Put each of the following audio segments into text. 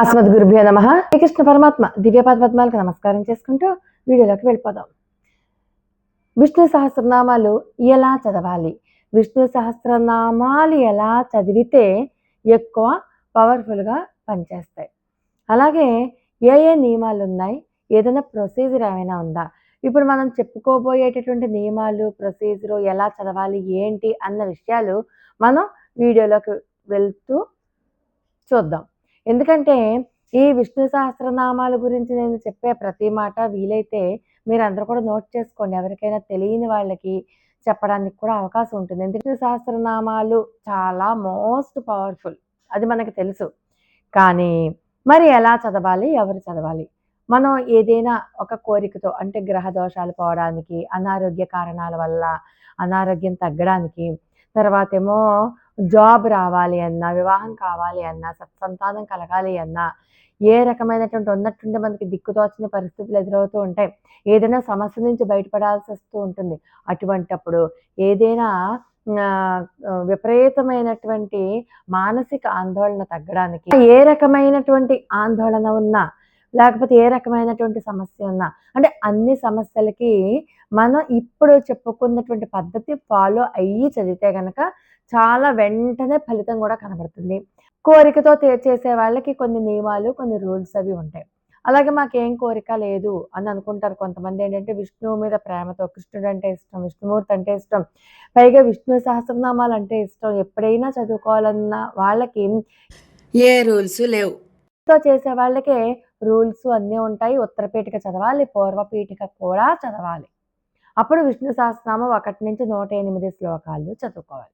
అస్మద్ గురుభ్యో నమ. శ్రీకృష్ణ పరమాత్మ దివ్యపాద పద్మాలకు నమస్కారం చేసుకుంటూ వీడియోలోకి వెళ్ళిపోదాం. విష్ణు సహస్రనామాలు ఎలా చదవాలి? విష్ణు సహస్రనామాలు ఎలా చదివితే ఎక్కువ పవర్ఫుల్గా పనిచేస్తాయి? అలాగే ఏ ఏ నియమాలు ఉన్నాయి? ఏదైనా ప్రొసీజర్ ఏమైనా ఉందా? ఇప్పుడు మనం చెప్పుకోబోయేటటువంటి నియమాలు ప్రొసీజరు ఎలా చదవాలి ఏంటి అన్న విషయాలు మనం వీడియోలోకి వెళ్తూ చూద్దాం. ఎందుకంటే ఈ విష్ణు సహస్రనామాల గురించి నేను చెప్పే ప్రతి మాట వీలైతే మీరు అందరూ కూడా నోట్ చేసుకోండి. ఎవరికైనా తెలియని వాళ్ళకి చెప్పడానికి కూడా అవకాశం ఉంటుంది. ఎందుకంటే సహస్రనామాలు చాలా మోస్ట్ పవర్ఫుల్. అది మనకు తెలుసు. కానీ మరి ఎలా చదవాలి? ఎవరు చదవాలి? మనం ఏదైనా ఒక కోరికతో అంటే గ్రహ దోషాలు పోవడానికి అనారోగ్య కారణాల వల్ల అనారోగ్యం తగ్గడానికి తర్వాత ఏమో జాబ్ రావాలి అన్నా వివాహం కావాలి అన్నా సత్సంతానం కలగాలి అన్నా ఏ రకమైనటువంటి ఉన్నట్టుండి మనకి దిక్కుతోచని పరిస్థితులు ఎదురవుతూ ఉంటాయి. ఏదైనా సమస్య నుంచి బయటపడాల్సి వస్తూ ఉంటుంది. అటువంటప్పుడు ఏదైనా విపరీతమైనటువంటి మానసిక ఆందోళన తగ్గడానికి ఏ రకమైనటువంటి ఆందోళన ఉన్నా లేకపోతే ఏ రకమైనటువంటి సమస్య ఉన్నా అంటే అన్ని సమస్యలకి మనం ఇప్పుడు చెప్పుకున్నటువంటి పద్ధతి ఫాలో అయ్యి చదివితే గనక చాలా వెంటనే ఫలితం కూడా కనబడుతుంది. కోరికతో చేసే వాళ్ళకి కొన్ని నియమాలు కొన్ని రూల్స్ అవి ఉంటాయి. అలాగే మాకేం కోరిక లేదు అని అనుకుంటారు కొంతమంది. ఏంటంటే విష్ణువు మీద ప్రేమతో కృష్ణుడు అంటే ఇష్టం విష్ణుమూర్తి అంటే ఇష్టం పైగా విష్ణు సహస్రనామాలు అంటే ఇష్టం. ఎప్పుడైనా చదువుకోవాలన్న వాళ్ళకి ఏ రూల్స్ లేవు. తో చేసే వాళ్ళకే రూల్స్ అన్నీ ఉంటాయి. ఉత్తరపీఠిక చదవాలి పూర్వపీఠిక కూడా చదవాలి. అప్పుడు విష్ణు సహస్రనామం ఒకటి నుంచి నూట ఎనిమిది శ్లోకాలు చదువుకోవాలి.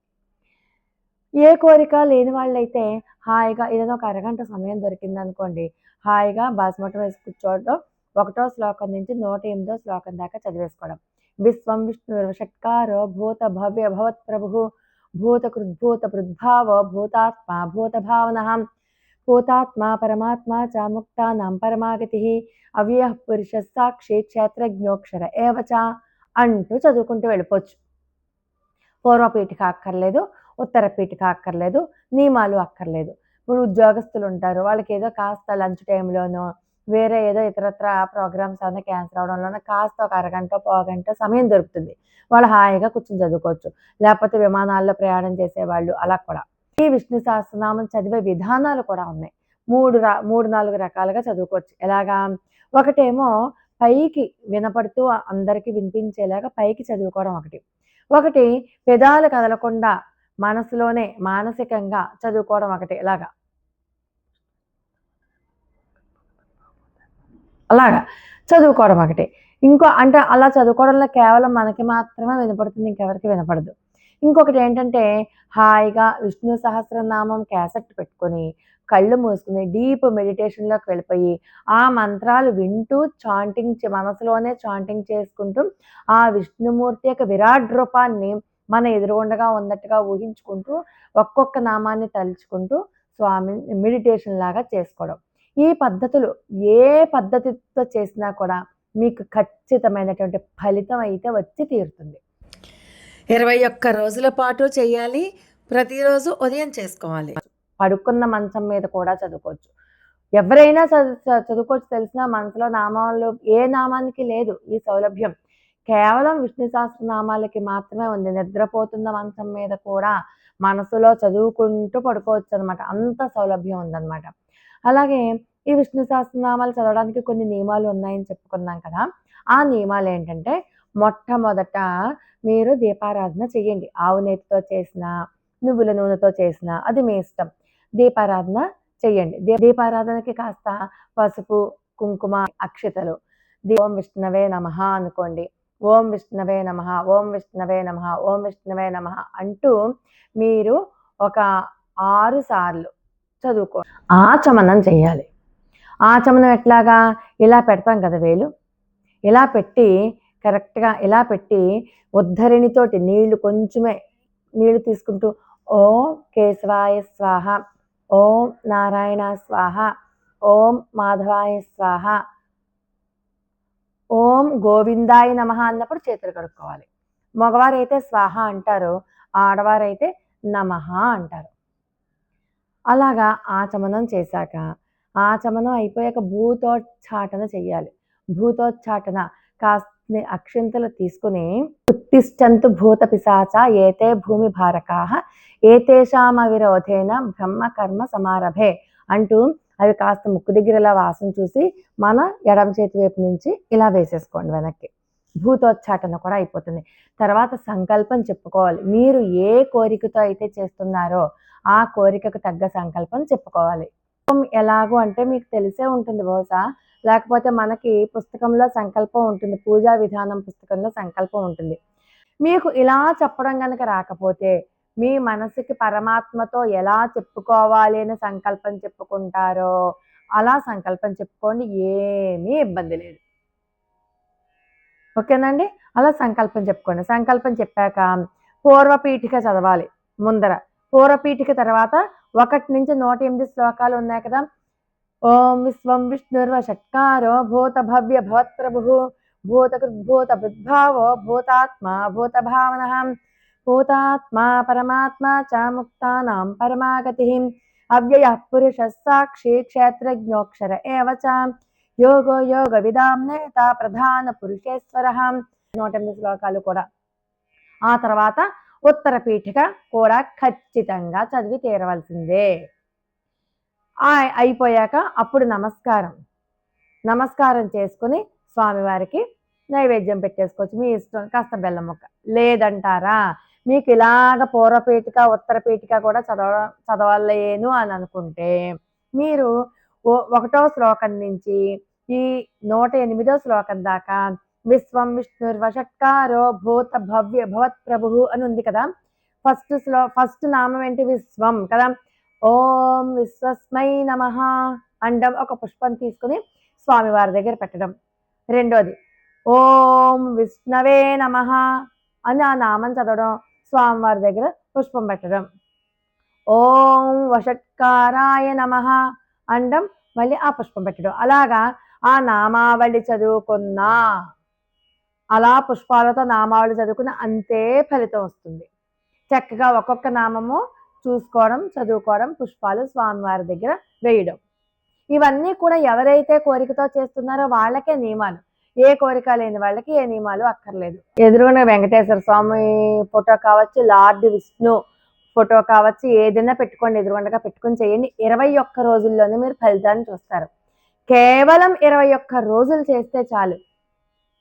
ఏ కోరిక లేని వాళ్ళైతే హాయిగా ఏదైనా ఒక అరగంట సమయం దొరికింది అనుకోండి హాయిగా బాస్మటం వేసి కూర్చోవడం ఒకటో శ్లోకం నుంచి నూట ఎనిమిదో శ్లోకం దాకా చదివేసుకోవడం. విశ్వం విష్ణు షట్కారో భూత భవ్య భవత్ ప్రభు భూత కృద్భూత పృద్భావ భూతాత్మ భూత భావన. భూతాత్మ పరమాత్మ చ ముక్తానాం పరమాగతి అవ్యయ పురుష సాక్షి క్షేత్రజ్ఞోక్షర ఏవచ అంటూ చదువుకుంటూ వెళ్ళిపోవచ్చు. పూర్వపీఠిక అక్కర్లేదు ఉత్తర పీఠిక అక్కర్లేదు నియమాలు అక్కర్లేదు. ఇప్పుడు ఉద్యోగస్తులు ఉంటారు వాళ్ళకి ఏదో కాస్త లంచ్ టైంలోనో వేరే ఏదో ఇతరత్ర ప్రోగ్రామ్స్ అన్న క్యాన్సిల్ అవడంలోనో కాస్త ఒక అరగంట పావుగంట సమయం దొరుకుతుంది. వాళ్ళు హాయిగా కూర్చొని చదువుకోవచ్చు. లేకపోతే విమానాల్లో ప్రయాణం చేసేవాళ్ళు అలా కూడా. ఈ విష్ణు సహస్రనామం చదివే విధానాలు కూడా ఉన్నాయి. మూడు రా మూడు నాలుగు రకాలుగా చదువుకోవచ్చు. ఎలాగా? ఒకటేమో పైకి వినపడుతూ అందరికీ వినిపించేలాగా పైకి చదువుకోవడం ఒకటి. ఒకటి పెదాలు కదలకుండా మనసులోనే మానసికంగా చదువుకోవడం ఒకటి. ఇలాగా అలాగా. చదువుకోవడం ఒకటి. ఇంకో అంటే అలా చదువుకోవడంలో కేవలం మనకి మాత్రమే వినపడుతుంది ఇంకెవరికి వినపడదు. ఇంకొకటి ఏంటంటే హాయిగా విష్ణు సహస్రనామం క్యాసెట్ పెట్టుకొని కళ్ళు మూసుకుని డీప్ మెడిటేషన్లోకి వెళ్ళిపోయి ఆ మంత్రాలు వింటూ చాంటింగ్ చే- మనసులోనే చాంటింగ్ చేసుకుంటూ ఆ విష్ణుమూర్తి యొక్క విరాట్ రూపాన్ని మన ఎదురుగుండగా ఉన్నట్టుగా ఊహించుకుంటూ ఒక్కొక్క నామాన్ని తలుచుకుంటూ స్వామి మెడిటేషన్ లాగా చేసుకోవడం. ఈ పద్ధతులు ఏ పద్ధతితో చేసినా కూడా మీకు ఖచ్చితమైనటువంటి ఫలితం అయితే వచ్చి తీరుతుంది. ఇరవై ఒక్క రోజుల పాటు చేయాలి. ప్రతిరోజు ఉదయం చేసుకోవాలి. పడుకున్న మంచం మీద కూడా చదువుకోవచ్చు. ఎవరైనా చదువు చ- చదువుకోవచ్చు. తెలిసిన మనసులో నామాలు ఏ నామానికి లేదు ఈ సౌలభ్యం. కేవలం విష్ణు సహస్రనామాలకి మాత్రమే ఉంది. నిద్రపోతున్న మంచం మీద కూడా మనసులో చదువుకుంటూ పడుకోవచ్చు అనమాట అంత సౌలభ్యం ఉందన్నమాట. అలాగే ఈ విష్ణు సహస్రనామాలు చదవడానికి కొన్ని నియమాలు ఉన్నాయని చెప్పుకున్నాం కదా. ఆ నియమాలు ఏంటంటే మొట్టమొదట మీరు దీపారాధన చేయండి ఆవు నేతితో చేసిన నువ్వుల నూనెతో చేసిన అది మీ ఇష్టం. దీపారాధన చెయ్యండి. దీపారాధనకి కాస్త పసుపు కుంకుమ అక్షతలు. దీ- ఓం విష్ణవే నమ అనుకోండి. ఓం విష్ణవే నమ ఓం విష్ణవే నమ ఓం విష్ణవే నమ అంటూ మీరు ఒక ఆరు సార్లు చదువుకో ఆచమనం చేయాలి ఆచమనం ఎట్లాగా? ఇలా పెడతాం కదా వేలు. ఇలా పెట్టి కరెక్ట్గా ఇలా పెట్టి ఉద్ధరిణితోటి నీళ్ళు కొంచెమే నీళ్ళు తీసుకుంటూ ఓం కేశవాయ స్వాహ ఓం నారాయణ స్వాహ ఓం మాధవాయ స్వాహ ఓం గోవిందాయ నమ అన్నప్పుడు చేతులు కడుక్కోవాలి. మగవారైతే స్వాహ అంటారు ఆడవారైతే నమః అంటారు. అలాగా ఆచమనం చేశాక ఆచమనం అయిపోయాక భూతోచ్చాటన చెయ్యాలి. భూతోచ్చాటన కాస్త అక్షింతలు తీసుకుని ఉత్తిష్టంతు భూత పిశాచ ఏతే భూమి భారకాహ ఏతేషామ విరోధేన బ్రహ్మకర్మ సమారభే అంటూ అవి కాస్త ముక్కు దగ్గర ఇలా వాసన చూసి మన ఎడమ చేతి వైపు నుంచి ఇలా వేసేసుకోండి వెనక్కి. భూతోచ్చాటన కూడా అయిపోతుంది. తర్వాత సంకల్పం చెప్పుకోవాలి. మీరు ఏ కోరికతో అయితే చేస్తున్నారో ఆ కోరికకు తగ్గ సంకల్పం చెప్పుకోవాలి. ఎలాగో అంటే మీకు తెలిసే ఉంటుంది బహుశా లేకపోతే మనకి పుస్తకంలో సంకల్పం ఉంటుంది పూజా విధానం పుస్తకంలో సంకల్పం ఉంటుంది. మీకు ఇలా చెప్పడం కనుక రాకపోతే మీ మనసుకి పరమాత్మతో ఎలా చెప్పుకోవాలి అని సంకల్పం చెప్పుకుంటారో అలా సంకల్పం చెప్పుకోండి ఏమీ ఇబ్బంది లేదు. ఓకేనండి? అలా సంకల్పం చెప్పుకోండి. సంకల్పం చెప్పాక పూర్వపీఠిక చదవాలి ముందర. పూర్వపీఠిక తర్వాత ఒకటి నుంచి నూట ఎనిమిది శ్లోకాలు ఉన్నాయి కదా ఓం విశ్వం విష్ణుర్వషట్కారో భూత భవ్య భవత్ప్రభు భూతకృద్భూత బుద్భావో భూతాత్మా భూత భావన భూతాత్మ పరమాత్మ చ ముక్తానాం పరమాగతి అవ్యయ పురుష సాక్షి క్షేత్రజ్ఞోక్షర ఏవ యోగో యోగ విదాం నేత ప్రధాన పురుషేశ్వర నూట ఎనిమిది శ్లోకాలు కూడా ఆ తర్వాత ఉత్తర పీఠిక కూడా ఖచ్చితంగా చదివి తీరవలసిందే. అయిపోయాక అప్పుడు నమస్కారం. నమస్కారం చేసుకుని స్వామివారికి నైవేద్యం పెట్టేసుకోవచ్చు. మీ ఇష్టం కాస్త బెల్లం ముక్క. లేదంటారా? మీకు ఇలాగ పూర్వపీఠిక ఉత్తర పీఠిక కూడా చదవ చదవలేను అని అనుకుంటే మీరు ఓ- ఒకటో శ్లోకం నుంచి ఈ నూట ఎనిమిదో శ్లోకం దాకా విశ్వం విష్ణుర్వషట్కారో భూత భవ్య భవత్ ప్రభు అని ఉంది కదా? ఫస్ట్ శ్లో ఫస్ట్ నామం ఏంటి? విశ్వం కదా? ఓం విశ్వస్మై నమ అండం ఒక పుష్పం తీసుకుని స్వామివారి దగ్గర పెట్టడం. రెండోది ఓం విష్ణవే నమ అని ఆ నామం చదవడం స్వామివారి దగ్గర పుష్పం పెట్టడం. ఓం వషట్కారాయ నమ అండం మళ్ళీ ఆ పుష్పం పెట్టడం. అలాగా ఆ నామావళి చదువుకున్నా అలా పుష్పాలతో నామావళి చదువుకున్న అంతే ఫలితం వస్తుంది. చక్కగా ఒక్కొక్క నామము చూసుకోవడం చదువుకోవడం పుష్పాలు స్వామివారి దగ్గర వేయడం. ఇవన్నీ కూడా ఎవరైతే కోరికతో చేస్తున్నారో వాళ్ళకే నియమాలు. ఏ కోరిక లేని వాళ్ళకి ఏ నియమాలు అక్కర్లేదు. ఎదురుగా వెంకటేశ్వర స్వామి ఫోటో కావచ్చు లార్డ్ విష్ణు ఫోటో కావచ్చు ఏదైనా పెట్టుకోండి ఎదురుగుండగా పెట్టుకొని చేయండి. ఇరవై ఒక్క రోజుల్లోనే మీరు ఫలితాన్ని చూస్తారు. కేవలం ఇరవై ఒక్క రోజులు చేస్తే చాలు.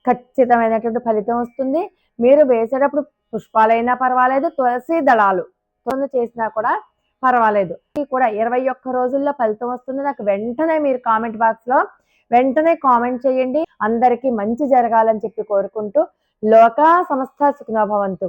ఖచ్చితమైనటువంటి ఫలితం వస్తుంది. మీరు వేసేటప్పుడు పుష్పాలైనా పర్వాలేదు తులసి దళాలు తొందర చేసినా కూడా పర్వాలేదు. ఇది కూడా ఇరవై ఒక్క రోజుల్లో ఫలితం వస్తుంది. నాకు వెంటనే మీరు కామెంట్ బాక్స్లో వెంటనే కామెంట్ చేయండి. అందరికీ మంచి జరగాలని చెప్పి కోరుకుంటూ లోకా సంస్థ సుఖనోభవంతు